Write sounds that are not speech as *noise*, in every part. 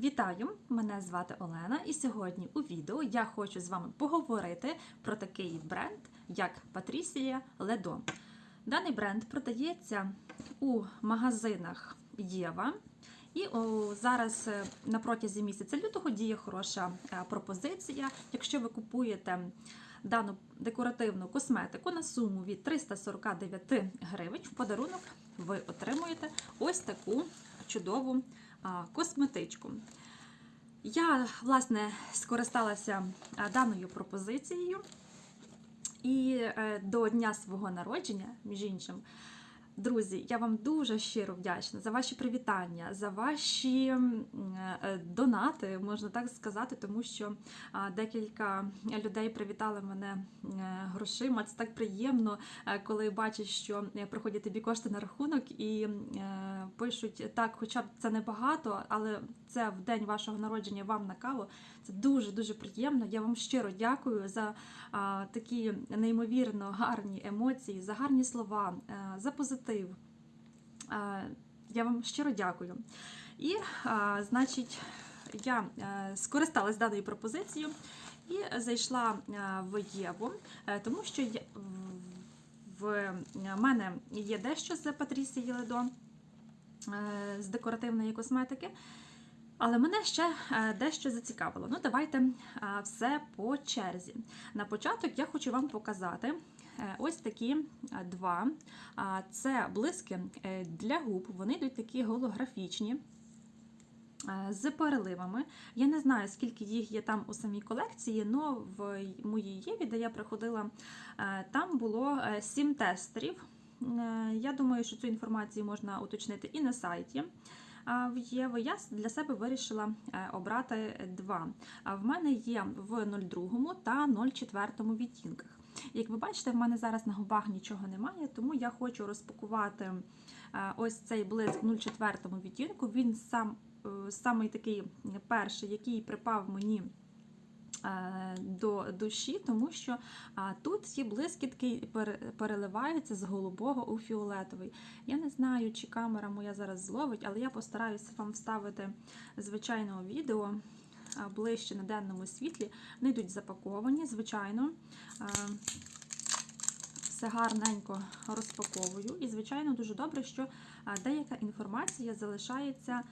Вітаю! Мене звати Олена, і сьогодні у відео я хочу з вами поговорити про такий бренд, як Patricia Ledo. Даний бренд продається у магазинах Єва. І о, зараз е, на протязі місяця лютого діє хороша е, пропозиція. Якщо ви купуєте дану декоративну косметику на суму від 349 гривень, в подарунок ви отримуєте ось таку чудову косметичку. Я, власне, скористалася даною пропозицією. І е, до дня свого народження, між іншим, друзі, я вам дуже щиро вдячна за ваші привітання, за ваші е, донати, можна так сказати, тому що декілька людей привітали мене е, грошима. Це так приємно, е, коли бачать, що приходять тобі кошти на рахунок і пишуть так, хоча б це небагато, але це в день вашого народження вам на каву. Це дуже дуже приємно. Я вам щиро дякую за такі неймовірно гарні емоції, за гарні слова, за позитив. А, я вам щиро дякую. І, значить, я е, скористалась даною пропозицією і зайшла е, в Єву, е, тому що в- мене є дещо з Патрісії Ледо е, з декоративної косметики. Але мене ще дещо зацікавило. Ну, давайте все по черзі. На початок я хочу вам показати ось такі е, два. Це блиски е, для губ. Вони йдуть такі голографічні. е, З переливами. Я не знаю, скільки їх є там у самій колекції, але в моїй Єві, де я приходила, е, там було е, сім тестерів. Е, Я думаю, що цю інформацію можна уточнити і на сайті в Єви. Я для себе вирішила е, обрати два. В мене є в 02 та 04 відтінках. Як ви бачите, в мене зараз на губах нічого немає, тому я хочу розпакувати е, ось цей блиск в 04 відтінку. Він сам е, самий такий перший, який припав мені. е, До душі, тому що тут ці блискітки переливаються з голубого у фіолетовий. Я не знаю, чи камера моя зараз зловить, але я постараюся вам вставити звичайного відео ближче на денному світлі. Вони йдуть запаковані, звичайно. А, Все гарненько розпаковую. І, звичайно, дуже добре, що деяка інформація залишається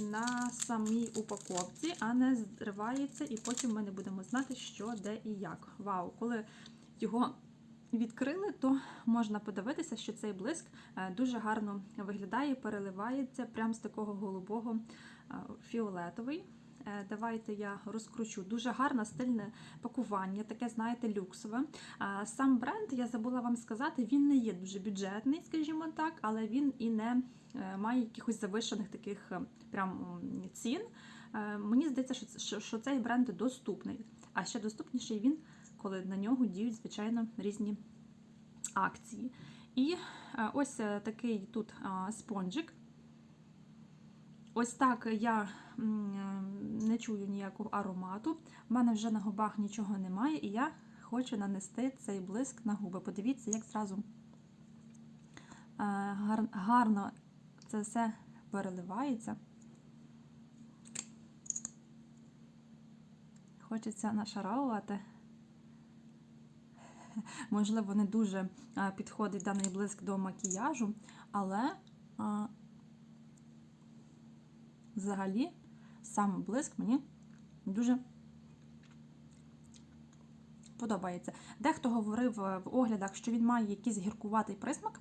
на самій упаковці, а не зривається, і потім ми не будемо знати, що, де і як. Вау, коли його відкрили, то можна подивитися, що цей блиск е, дуже гарно виглядає, переливається прямо з такого голубого е, фіолетовий. Е, Давайте я розкручу. Дуже гарне стильне пакування, таке, знаєте, люксове. Сам бренд, я забула вам сказати, він не є дуже бюджетний, скажімо так, але він і не е, має якихось завишених таких е, прям цін. Е, Мені здається, що, це- що, що цей бренд доступний. А ще доступніший він, коли на нього діють, звичайно, різні акції. І е, ось е, такий тут спонжик. Ось так я е, не чую ніякого аромату. У мене вже на губах нічого немає, і я хочу нанести цей блиск на губи. Подивіться, як зразу е, гарно це все переливається. Хочеться нашаровувати. Можливо, не дуже підходить даний блиск до макіяжу, але взагалі сам блиск мені дуже подобається. Дехто говорив е, в оглядах, що він має якийсь гіркуватий присмак.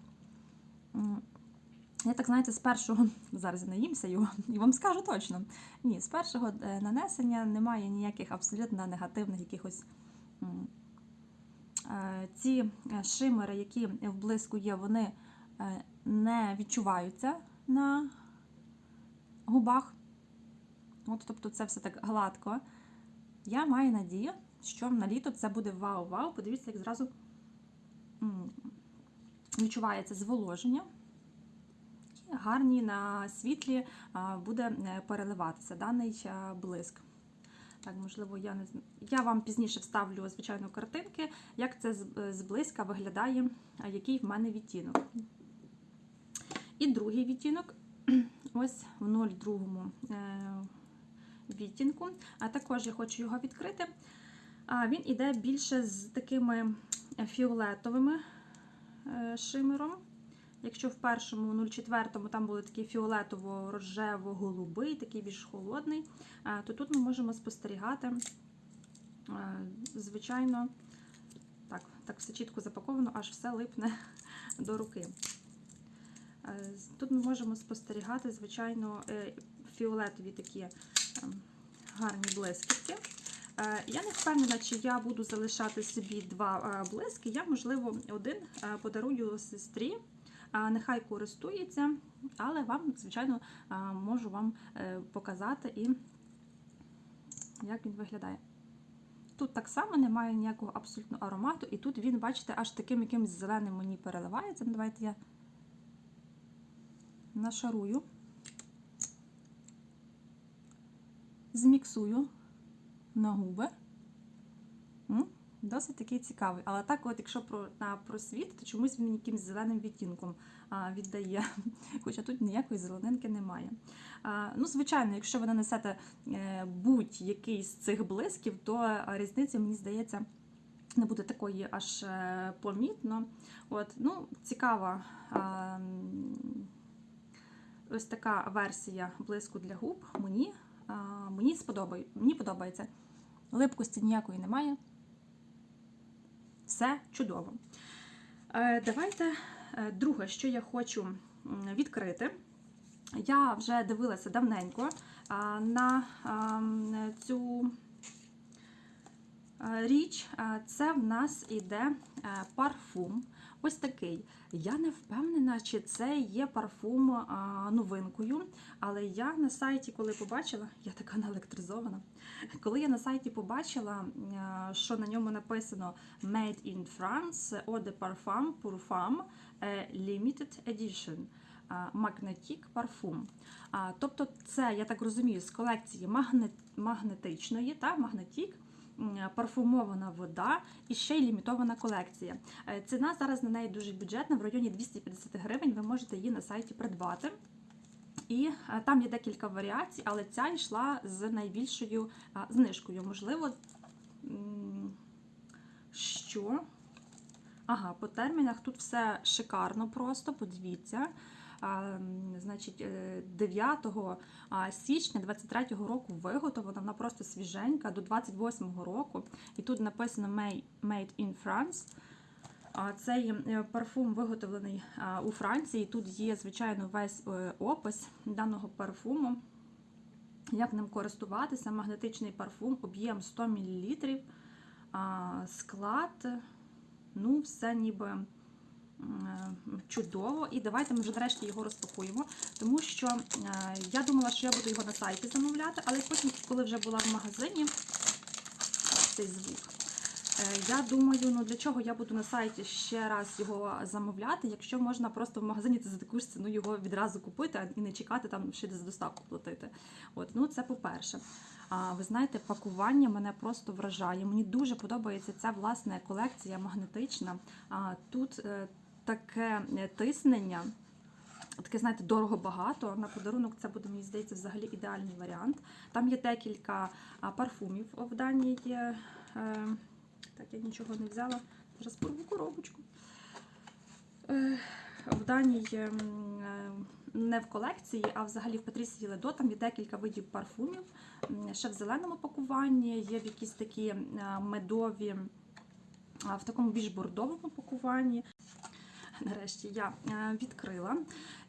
Я так, знаєте, з першого, *laughs* зараз наїмся його і вам скажу точно. Ні, з першого е, нанесення немає ніяких абсолютно негативних якихось. Е, Ці шимери, які в блиску є, вони не відчуваються на губах. От, тобто це все так гладко. Я маю надію, що на літо це буде вау-вау. Подивіться, як зразу відчувається зволоження. І гарні на світлі буде е, переливатися даний блиск. Так, можливо, я не Я вам пізніше вставлю, звичайно, картинки, як це зблизька виглядає, який в мене відтінок. І другий відтінок ось в 02 е, відтінку. А також я хочу його відкрити. Він іде більше з такими фіолетовими е, шимером. Якщо в першому 04 там були такий фіолетово-рожево-голубий, такий більш холодний, е, то тут ми можемо спостерігати, е, звичайно, так, так все чітко запаковано, аж все липне *laughs* до руки. Е, Тут ми можемо спостерігати, звичайно, е, фіолетові такі е, гарні блискітки. Е, Я не впевнена, чи я буду залишати собі два блиски. Я, можливо, один подарую сестрі. Нехай користується, але вам, звичайно, можу вам показати і як він виглядає. Тут так само немає ніякого абсолютно аромату, і тут він, бачите, аж таким якимось зеленим мені переливається. Давайте я нашарую, зміксую на губи. Досить такий цікавий. Але так, от, якщо про, на просвіт, то чомусь він якимось зеленим відтінком а, віддає. *laughs* Хоча тут ніякої зеленинки немає. А, ну, звичайно, якщо ви нанесете е, будь-який з цих блисків, то різниця, мені здається, не буде такої аж е, помітно. От, ну, цікава. а, Ось така версія блиску для губ. Мені, мені, мені подобається. Липкості ніякої немає. Все чудово. Е, Давайте е, друге, що я хочу відкрити. Я вже дивилася давненько на цю річ. Це в нас іде е, парфум. Ось такий. Я не впевнена, чи це є парфум новинкою, але я на сайті, коли побачила, я така наелектризована. Коли я на сайті побачила, що на ньому написано Made in France, Eau de Parfum pour Femme е, Limited Edition. Magnetic Parfum. Тобто, це, я так розумію, з колекції магнет, магнетичної та магнетік. Парфумована вода і ще й лімітована колекція. Е, Ціна зараз на неї дуже бюджетна, в районі 250 гривень. Ви можете її на сайті придбати. І е, там є декілька варіацій, але ця йшла з найбільшою знижкою. Можливо, що? Ага, по термінах тут все шикарно просто, подивіться. Значить, е, 9 січня 23-го року виготовлена, вона просто свіженька до 28-го року. І тут написано Made in France. Цей е, парфум виготовлений у Франції. Тут є, звичайно, весь е, опис даного парфуму. Як ним користуватися? Магнетичний парфум, об'єм 100 мл, склад, ну, все ніби е, чудово. І давайте ми вже нарешті його розпакуємо, тому що е, я думала, що я буду його на сайті замовляти, але потім, коли вже була в магазині, цей звук. Е, Я думаю, ну для чого я буду на сайті ще раз його замовляти, якщо можна просто в магазині за таку ж ціну його відразу купити і не чекати там ще за доставку платити. От, ну це по-перше. А ви знаєте, пакування мене просто вражає. Мені дуже подобається ця власне колекція магнетична. А тут е, таке е, тиснення. Таке, знаєте, дорого багато. На подарунок це буде, мені здається, взагалі ідеальний варіант. Там є декілька парфумів в даній. Е, так, я нічого не взяла. Зараз порву коробочку. Е, в даній е, е, не в колекції, а взагалі в Патрісії Ледо там є декілька видів парфумів. Ще в зеленому пакуванні, є в якісь такі медові, в такому більш бордовому пакуванні. *laughs* Нарешті я е, відкрила.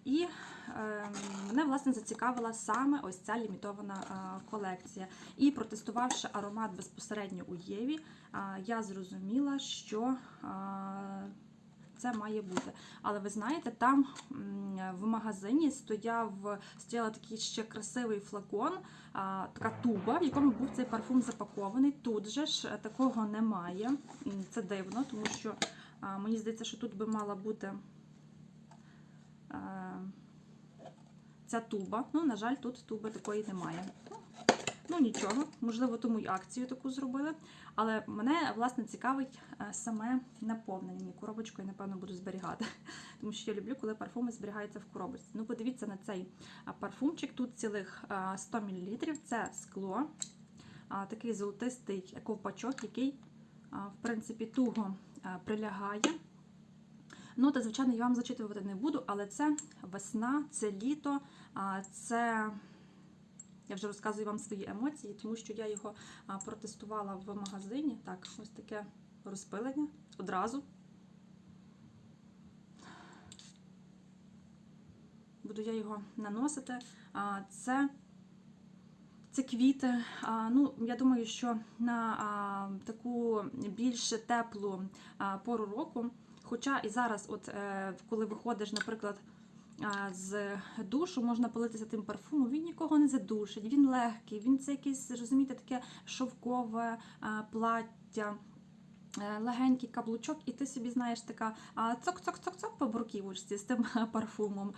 І е, мене власне зацікавила саме ось ця лімітована е, колекція. І протестувавши аромат безпосередньо у Єві, я зрозуміла, що це має бути. Але ви знаєте, там в магазині стояв стояла такий ще красивий флакон, така туба, в якому був цей парфум запакований. Тут же ж такого немає. Це дивно, тому що мені здається, що тут би мала бути е, ця туба. Ну, на жаль, тут туби такої немає. Ну, нічого, можливо, тому й акцію таку зробили. Але мене власне цікавить е, саме наповнення. Ні, коробочку я напевно буду зберігати, *laughs* тому що я люблю, коли парфуми зберігаються в коробочці. Ну, подивіться на цей парфумчик. Тут цілих 100 мл. Це скло, такий золотистий ковпачок, який, в принципі, туго прилягає. Ну, та, звичайно, я вам зачитувати не буду, але це весна, це літо, це. Я вже розказую вам свої емоції, тому що я його протестувала в магазині. Так, ось таке розпилення одразу. Буду я його наносити. Це, це квіти. Ну, я думаю, що на таку більш теплу пору року. Хоча і зараз, от е, коли виходиш, наприклад, з душу, можна политися тим парфумом, він нікого не задушить, він легкий, він це якесь, розумієте, таке шовкове плаття. е, Легенький каблучок, і ти собі знаєш така цок-цок-цок-цок по бруківочці з тим *laughs* парфумом.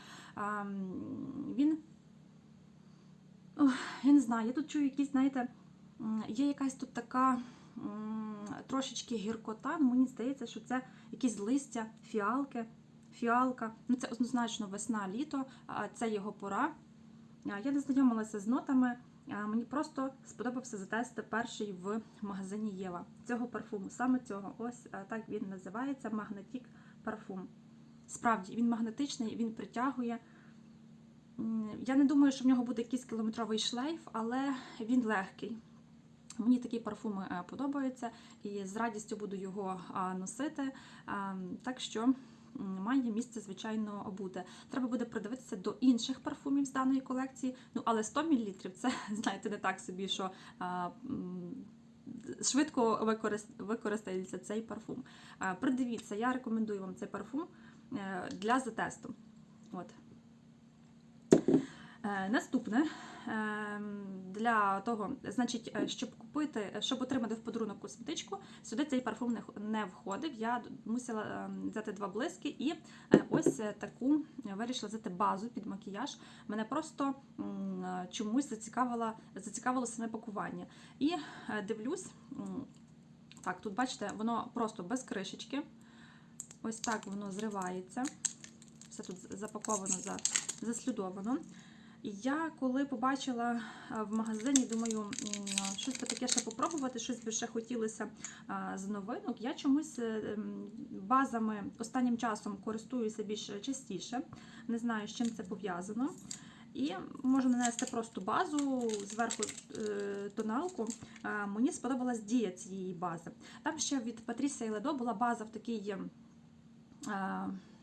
Він, Ох, я не знаю, я тут чую якісь, знаєте, є якась тут така трошечки гіркота. Ну, мені здається, що це якісь листя, фіалки, фіалка. Ну, це однозначно весна, літо, це його пора. Я не знайомилася з нотами. Мені просто сподобався затести перший в магазині Єва цього парфуму. Саме цього. Ось так він називається Магнетік парфум. Справді, він магнетичний, він притягує. Я не думаю, що в нього буде якийсь кілометровий шлейф, але він легкий. Мені такі парфуми е, подобаються і з радістю буду його носити. Так що має місце, звичайно, бути. Треба буде придивитися до інших парфумів з даної колекції. Ну, але 100 мл це, *laughs* знаєте, не так собі, що швидко використається цей парфум. Придивіться, я рекомендую вам цей парфум е, для затесту. От. Е, Наступне е, для того, значить, е, щоб купити, щоб отримати в подарунок косметичку, сюди цей парфум не, входив. Я мусила взяти два блиски і ось таку вирішила взяти базу під макіяж. Мене просто чомусь зацікавило, зацікавило саме пакування. І дивлюсь, так, тут бачите, воно просто без кришечки. Ось так воно зривається. Все тут запаковано, за- заслідовано. Я коли побачила в магазині, думаю, щось таке ще попробувати, щось би ще хотілося з новинок. Я чомусь е, базами останнім часом користуюся більш частіше. Не знаю, з чим це пов'язано. І можу нанести просто базу, зверху е, тоналку. Мені сподобалась дія цієї бази. Там ще від Патрісія Ледо була база в такій.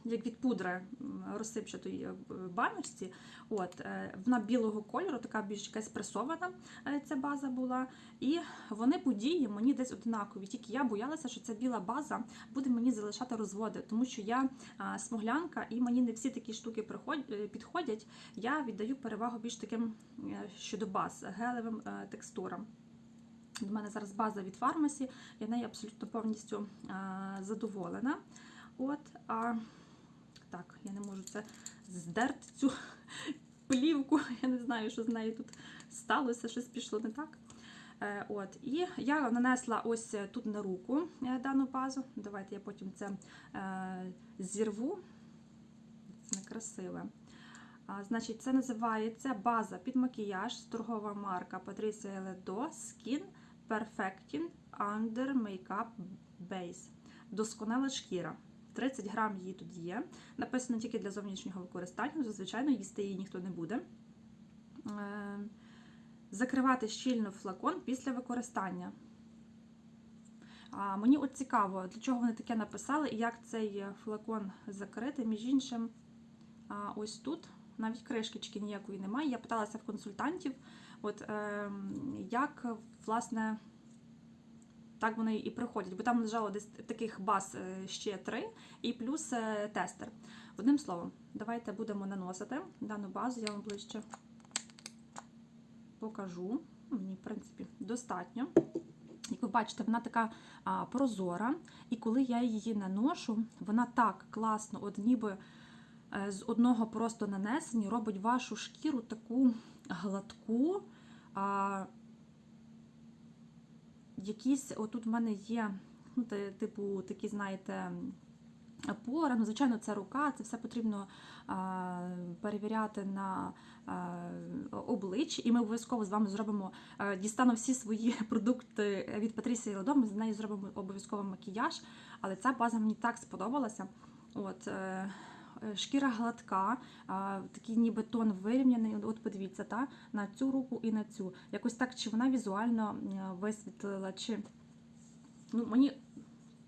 Е, як від пудри розсипчатої е, баночці. От, е, вона білого кольору, така більш якась пресована е, ця база була. І вони по дії мені десь однакові. Тільки я боялася, що ця біла база буде мені залишати розводи, тому що я смуглянка і мені не всі такі штуки е, підходять. Я віддаю перевагу більш таким е, щодо баз, гелевим е, текстурам. У мене зараз база від фармасі, я нею абсолютно повністю задоволена. От, а так, я не можу це здерти, цю плівку. *laughs* Я не знаю, що з нею тут сталося, щось пішло не так. Е, От, і я нанесла ось тут на руку е, дану базу. Давайте я потім це е, зірву. Це некрасиве. Значить, це називається база під макіяж, торгова марка Patricia Ledo Skin Perfecting Under Makeup Base. Досконала шкіра. 30 грам її тут є. Написано тільки для зовнішнього використання, зазвичай їсти її ніхто не буде. Е, Закривати щільно флакон після використання. Мені от цікаво, для чого вони таке написали і як цей флакон закрити. Між іншим, ось тут навіть кришечки ніякої немає. Я питалася в консультантів, от, е, як власне. Так вони і приходять, бо там лежало десь таких баз е, ще три, і плюс е, тестер. Одним словом, давайте будемо наносити дану базу, я вам ближче покажу. Мені, в принципі, достатньо. Як ви бачите, вона така а, прозора, і коли я її наношу, вона так класно, от ніби е, з одного просто нанесення робить вашу шкіру таку гладку. А, якісь, отут в мене є, ну, типу, такі, знаєте, пора. Ну, звичайно, це рука, це все потрібно а, перевіряти на а, обличчі, і ми обов'язково з вами зробимо, а, дістану всі свої *laughs* продукти від Патрісії Родом, ми з нею зробимо обов'язково макіяж, але ця база мені так сподобалася. От, е, Шкіра гладка, такий ніби тон вирівняний. От подивіться, та, на цю руку і на цю. Якось так, чи вона візуально е, висвітлила, чи ну, мені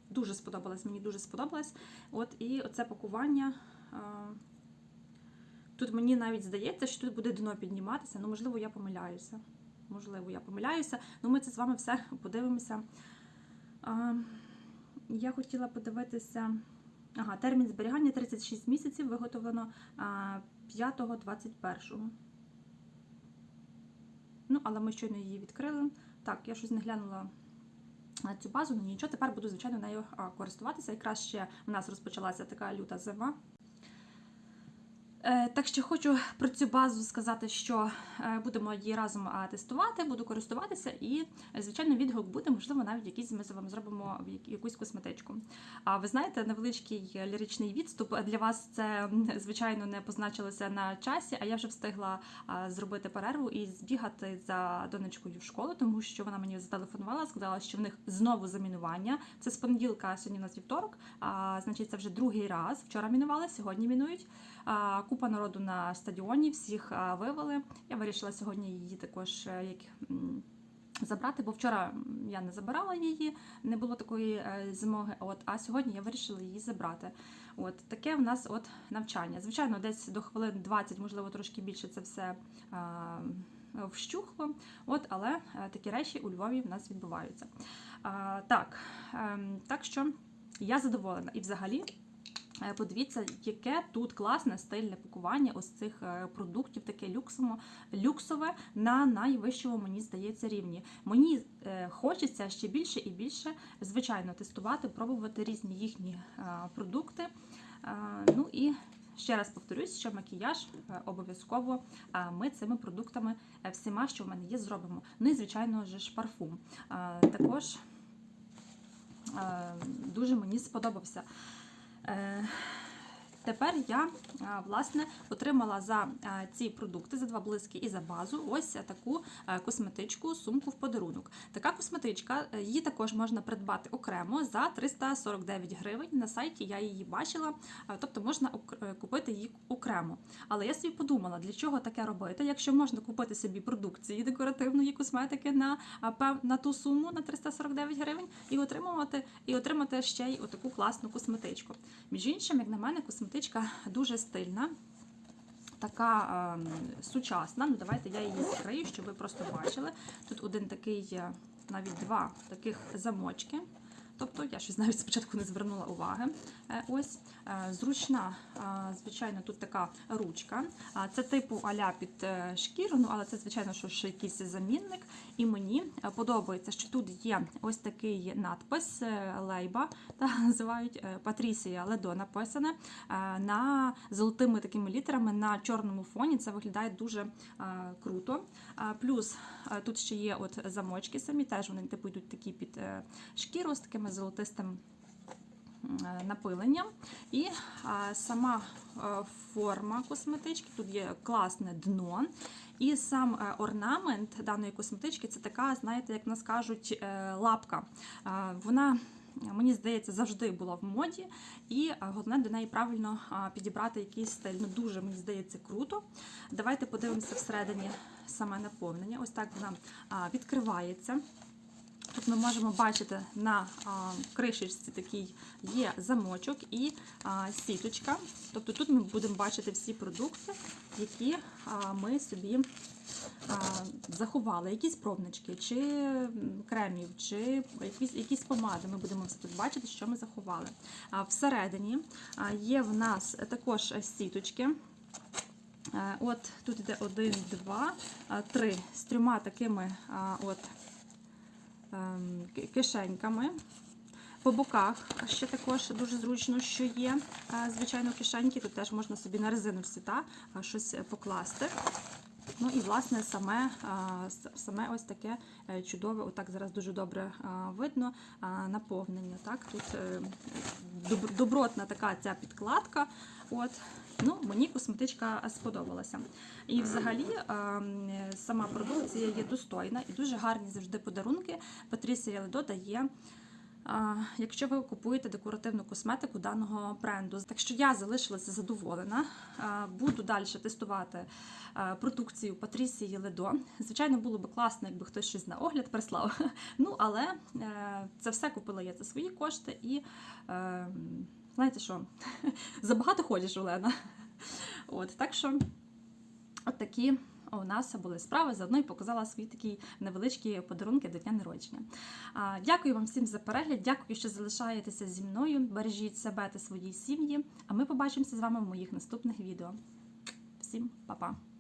дуже сподобалось, мені дуже сподобалось. От і оце пакування. Тут мені навіть здається, що тут буде дно підніматися. Ну, можливо, я помиляюся. Можливо, я помиляюся. Ну, ми це з вами все *laughs* подивимося. Я хотіла подивитися. Ага, термін зберігання 36 місяців, виготовлено 5.21. Ну, але ми щойно її відкрили. Так, я щось не глянула на цю базу, ну нічого, тепер буду, звичайно, нею користуватися. Якраз ще в нас розпочалася така люта зима. Е, Так що хочу про цю базу сказати, що е, будемо її разом тестувати, буду користуватися, і, звичайно, відгук буде, можливо, навіть якийсь ми з вами зробимо якусь косметичку. А ви знаєте, невеличкий ліричний відступ для вас це, звичайно, не позначилося на часі, а я вже встигла зробити перерву і збігати за донечкою в школу, тому що вона мені зателефонувала, сказала, що в них знову замінування. Це з понеділка, сьогодні у нас вівторок. А, значить, це вже другий раз. Вчора мінували, сьогодні мінують. А, Купа народу на стадіоні, всіх вивели. Я вирішила сьогодні її також е, як. Забрати, бо вчора я не забирала її, не було такої е, змоги. От, а сьогодні я вирішила її забрати. От таке в нас от навчання. Звичайно, десь до хвилин 20, можливо, трошки більше це все а, вщухло. От, але е, такі речі у Львові в нас відбуваються. А, так, ем, так що я задоволена. І взагалі. Е, Подивіться, яке тут класне стильне пакування ось цих е, продуктів, таке люксово, люксове на найвищому, мені здається, рівні. Мені е, хочеться ще більше і більше, звичайно, тестувати, пробувати різні їхні продукти. Ну і ще раз повторюсь, що макіяж обов'язково ми цими продуктами всіма, що в мене є, зробимо. Ну і звичайно ж парфум. Також дуже мені сподобався. Е, Тепер я власне отримала за ці продукти за два блиски і за базу ось таку е, косметичку, сумку в подарунок. Така косметичка, е, її також можна придбати окремо за 349 гривень. На сайті я її бачила, е, тобто можна е, купити її окремо. Але я собі подумала, для чого таке робити, якщо можна купити собі продукції декоративної косметики на, на ту суму на 349 гривень і отримувати і отримати ще й отаку класну косметичку. Між іншим, як на мене, косметичка дуже стильна. Така е, сучасна. Ну, давайте я її закрию, щоб ви просто бачили. Тут один такий, е, навіть два таких замочки. Тобто я щось навіть спочатку не звернула уваги. Е, Ось е, зручна, е, звичайно, тут така ручка. Це типу аля під шкіру, ну але це, звичайно, що ще якийсь замінник. І мені подобається, що тут є ось такий надпис лейба, *laughs* та називають Патрісія Ледо написане на золотими такими літерами на чорному фоні. Це виглядає дуже круто. Плюс тут ще є от замочки самі, теж вони типу йдуть такі під шкіру з такими золотистим е, напиленням. І сама е, форма косметички, тут є класне дно. І сам е, орнамент даної косметички це така, знаєте, як нас кажуть, е, лапка. Е, Вона. Мені здається, завжди була в моді, і е, головне до неї правильно підібрати якийсь стиль. Ну дуже мені здається круто. Давайте подивимося всередині саме наповнення. Ось так вона відкривається. Тут ми можемо бачити на кришечці такий є замочок і сіточка. Тобто тут ми будемо бачити всі продукти, які ми собі заховали. Якісь пробнички, чи кремів, чи якісь, помади. Ми будемо все тут бачити, що ми заховали. Всередині є в нас також сіточки. Е, От тут іде один, два, три з трьома такими от кишеньками. По боках ще також дуже зручно, що є. е, Звичайно, кишеньки. Тут теж можна собі на резиночці та, а, щось е, покласти. Ну і власне саме, саме ось таке е, чудове, отак зараз дуже добре видно, наповнення. Так? Тут е, добротна така ця підкладка. От. Ну, мені косметичка сподобалася. І взагалі сама продукція є достойна і дуже гарні завжди подарунки. Патрісія Ледо дає. Якщо ви купуєте декоративну косметику даного бренду, так що я залишилася задоволена, буду далі тестувати продукцію Патрісії Ледо. Звичайно, було б класно, якби хтось щось на огляд прислав. *laughs* Ну але е, це все купила я за свої кошти і е, знаєте що, *laughs* забагато ходиш, Олена. От так що, от такі у нас були справи. Заодно і показала свої такі невеличкі подарунки до дня народження. Дякую вам всім за перегляд. Дякую, що залишаєтеся зі мною. Бережіть себе та свої сім'ї. А ми побачимося з вами в моїх наступних відео. Всім па-па!